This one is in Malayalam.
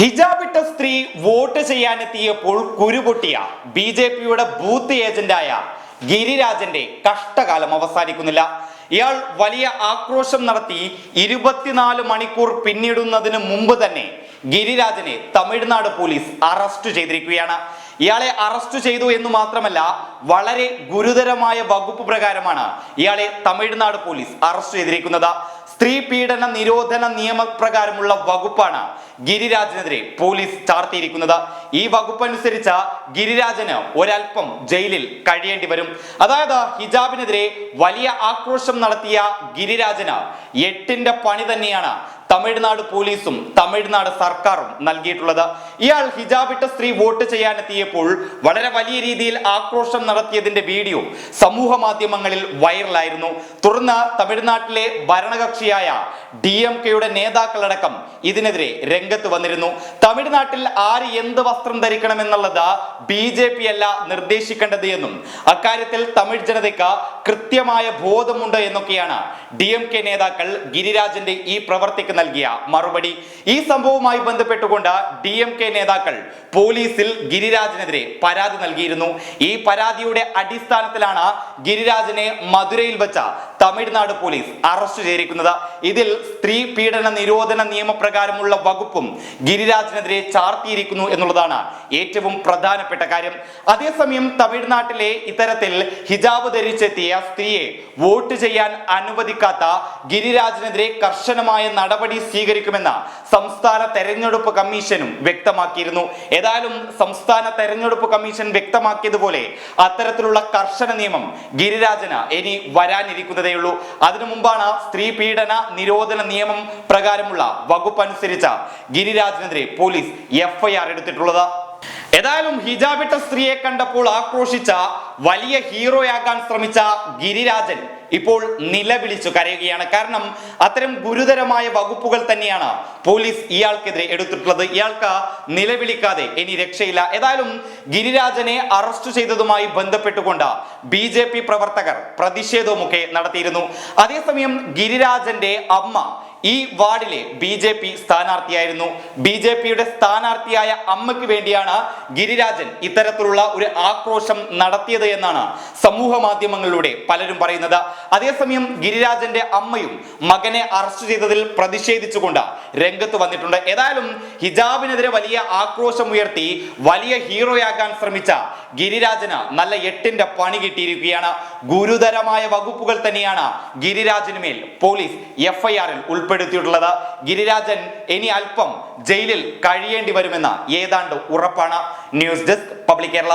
ഹിജാബിട്ട സ്ത്രീ വോട്ട് ചെയ്യാനെത്തിയപ്പോൾ കുരുപൊട്ടിയ ബി ജെ പിയുടെ ബൂത്ത് ഏജന്റായ ഗിരിരാജന്റെ കഷ്ടകാലം അവസാനിക്കുന്നില്ല. ഇയാൾ വലിയ ആക്രോശം നടത്തി ഇരുപത്തിനാല് മണിക്കൂർ പിന്നിടുന്നതിന് മുമ്പ് തന്നെ ഗിരിരാജനെ തമിഴ്നാട് പോലീസ് അറസ്റ്റ് ചെയ്തിരിക്കുകയാണ്. ഇയാളെ അറസ്റ്റ് ചെയ്തു എന്ന് മാത്രമല്ല വളരെ ഗുരുതരമായ വകുപ്പ് പ്രകാരമാണ് ഇയാളെ തമിഴ്നാട് പോലീസ് അറസ്റ്റ് ചെയ്തിരിക്കുന്നത്. സ്ത്രീ പീഡന നിരോധന നിയമപ്രകാരമുള്ള വകുപ്പാണ് ഗിരിരാജനെതിരെ പോലീസ് ചാർത്തിയിരിക്കുന്നത്. ഈ വകുപ്പ് അനുസരിച്ച് ഗിരിരാജന് ഒരൽപ്പം ജയിലിൽ കഴിയേണ്ടി വരും. അതായത് ഹിജാബിനെതിരെ വലിയ ആക്രോശം നടത്തിയ ഗിരിരാജന് എട്ടിന്റെ പണി തന്നെയാണ് തമിഴ്നാട് പോലീസും തമിഴ്നാട് സർക്കാരും നൽകിയിട്ടുള്ളത്. ഇയാൾ ഹിജാബിട്ട സ്ത്രീ വോട്ട് ചെയ്യാനെത്തിയപ്പോൾ വളരെ വലിയ രീതിയിൽ ആക്രോശം നടത്തിയതിന്റെ വീഡിയോ സമൂഹ മാധ്യമങ്ങളിൽ വൈറലായിരുന്നു. തുടർന്ന് തമിഴ്നാട്ടിലെ ഭരണകക്ഷിയായ ഡി എം കെയുടെ നേതാക്കളടക്കം ഇതിനെതിരെ രംഗത്ത് വന്നിരുന്നു. തമിഴ്നാട്ടിൽ ആര് എന്ത് വസ്ത്രം ധരിക്കണമെന്നുള്ളത് ബി ജെ പി അല്ല നിർദ്ദേശിക്കേണ്ടത് എന്നും അക്കാര്യത്തിൽ തമിഴ് ജനതയ്ക്ക് കൃത്യമായ ബോധമുണ്ട് എന്നൊക്കെയാണ് ഡി എം കെ നേതാക്കൾ ഗിരിരാജന്റെ ഈ പ്രവർത്തിക്ക് നൽകിയ മറുപടി. ഈ സംഭവവുമായി ബന്ധപ്പെട്ടുകൊണ്ട് ഡി എം കെ നേതാക്കൾ പോലീസിൽ ഗിരിരാജിനെതിരെ പരാതി നൽകിയിരുന്നു. ഈ പരാതിയുടെ അടിസ്ഥാനത്തിലാണ് ഗിരിരാജിനെ മധുരയിൽ വെച്ച തമിഴ്നാട് പോലീസ് അറസ്റ്റ് ചെയ്തിരിക്കുന്നത്. ഇതിൽ സ്ത്രീ പീഡന നിരോധന നിയമപ്രകാരമുള്ള വകുപ്പും ഗിരിരാജിനെതിരെ ചാർത്തിയിരിക്കുന്നു എന്നുള്ളതാണ് ഏറ്റവും പ്രധാനപ്പെട്ട കാര്യം. അതേസമയം തമിഴ്നാട്ടിലെ ഇത്തരത്തിൽ ഹിജാബ് ധരിച്ചെത്തിയ സ്ത്രീയെ വോട്ട് ചെയ്യാൻ അനുവദിക്കാത്ത ഗിരിരാജിനെതിരെ കർശനമായ നടപടി സ്വീകരിക്കുമെന്ന് സംസ്ഥാന തെരഞ്ഞെടുപ്പ് കമ്മീഷനും വ്യക്തമാക്കിയിരുന്നു. ഏതായാലും സംസ്ഥാന തെരഞ്ഞെടുപ്പ് കമ്മീഷൻ വ്യക്തമാക്കിയതുപോലെ അത്തരത്തിലുള്ള കർശന നിയമം ഗിരിരാജന് ഇനി വരാനിരിക്കുന്നതേയുള്ളൂ അതിനു മുമ്പാണ് സ്ത്രീ പീഡന നിരോധന നിയമം പ്രകാരമുള്ള വകുപ്പ് അനുസരിച്ച ഗിരിരാജിനെതിരെ പോലീസ് എഫ്ഐആർ എടുത്തിട്ടുള്ളത്. ഏതായാലും ഹിജാബിട്ട സ്ത്രീയെ കണ്ടപ്പോൾ ആക്രോശിച്ച വലിയ ഹീറോയാകാൻ ശ്രമിച്ച ഗിരിരാജൻ ഇപ്പോൾ നിലവിളിച്ചു കരയുകയാണ്. കാരണം അത്തരം ഗുരുതരമായ വകുപ്പുകൾ തന്നെയാണ് പോലീസ് ഇയാൾക്കെതിരെ എടുത്തിട്ടുള്ളത്. ഇയാൾക്ക് നിലവിളിക്കാതെ ഇനി രക്ഷയില്ല. ഏതായാലും ഗിരിരാജനെ അറസ്റ്റ് ചെയ്തതുമായി ബന്ധപ്പെട്ടുകൊണ്ട് ബി പ്രവർത്തകർ പ്രതിഷേധവുമൊക്കെ നടത്തിയിരുന്നു. അതേസമയം ഗിരിരാജന്റെ അമ്മ ഈ വാർഡിലെ ബി ജെ പി സ്ഥാനാർത്ഥിയായിരുന്നു. ബി ജെ പിയുടെ സ്ഥാനാർത്ഥിയായ അമ്മയ്ക്ക് വേണ്ടിയാണ് ഗിരിരാജൻ ഇത്തരത്തിലുള്ള ഒരു ആക്രോശം നടത്തിയത് എന്നാണ് സമൂഹ മാധ്യമങ്ങളിലൂടെ പലരും പറയുന്നത്. അതേസമയം ഗിരിരാജന്റെ അമ്മയും മകനെ അറസ്റ്റ് ചെയ്തതിൽ പ്രതിഷേധിച്ചുകൊണ്ട് രംഗത്ത് വന്നിട്ടുണ്ട്. ഏതായാലും ഹിജാബിനെതിരെ വലിയ ആക്രോശം ഉയർത്തി വലിയ ഹീറോയാകാൻ ശ്രമിച്ച ഗിരിരാജന് നല്ല എട്ടിന്റെ പണി കിട്ടിയിരിക്കുകയാണ്. ഗുരുതരമായ വകുപ്പുകൾ തന്നെയാണ് ഗിരിരാജന് മേൽ പോലീസ് എഫ്ഐആറിൽ ഉൾപ്പെടുത്തിയിട്ടുള്ളത്. ഗിരിരാജൻ ഇനി അല്പം ജയിലിൽ കഴിയേണ്ടി വരുമെന്ന് ഏതാണ്ട് ഉറപ്പാണ്. News desk public Kerala.